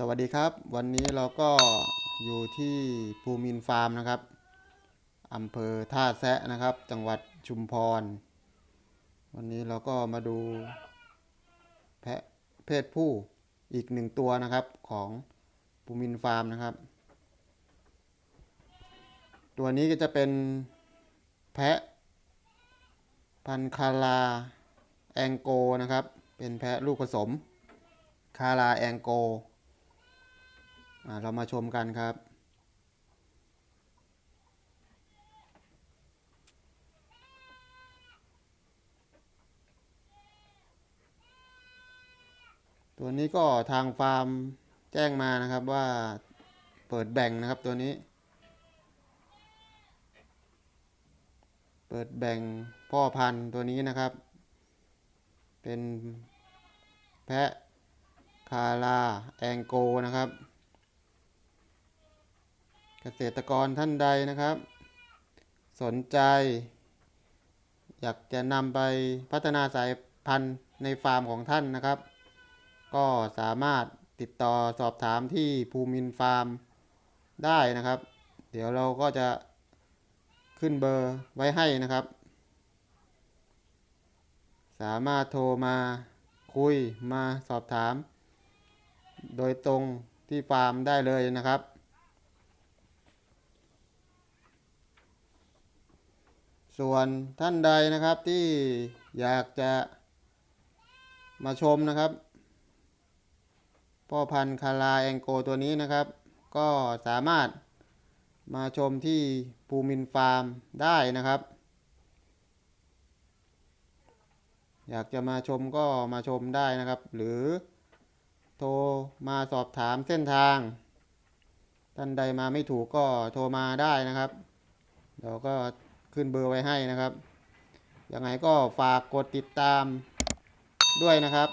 สวัสดีครับ วันนี้เราก็อยู่ที่ภูมินฟาร์มนะครับอำเภอท่าแซะนะครับ จังหวัดชุมพร วันนี้เราก็มาดูแพะเพศผู้อีกหนึ่งตัวนะครับของภูมินฟาร์มนะครับ ตัวนี้ก็จะเป็นแพะพันคาราแองโกนะครับ เป็นแพะลูกผสมคาราแองโก เรามาชมกันครับ ตัวนี้ก็ทางฟาร์มแจ้งมานะครับว่าเปิดแบ่งนะครับตัวนี้ เปิดแบ่งพ่อพันธุ์ตัวนี้นะครับ เป็นแพะคาราแองโกนะครับ ษตรกรท่านใดนะครับ สนใจ อยากจะนำไปพัฒนาสายพันธุ์ในฟาร์มของท่านนะครับ ก็สามารถติดต่อสอบถามที่ภูมินฟาร์มได้นะครับ เดี๋ยวเราก็จะขึ้นเบอร์ไว้ให้นะครับ สามารถโทรมาคุยมาสอบถาม โดยตรงที่ฟาร์มได้เลยนะครับ ส่วนท่านใดนะครับที่อยากจะมาชมนะครับ พ่อพันธุ์คาราแองโกตัวนี้นะครับ ก็สามารถมาชมที่ภูมินฟาร์มได้นะครับ อยากจะมาชมก็มาชมได้นะครับ หรือโทรมาสอบถามเส้นทาง ท่านใดมาไม่ถูกก็โทรมาได้นะครับเดี๋ยวก็ ขึ้นเบอร์ไว้ให้นะครับยังไงก็ฝากกดติดตามด้วยนะครับ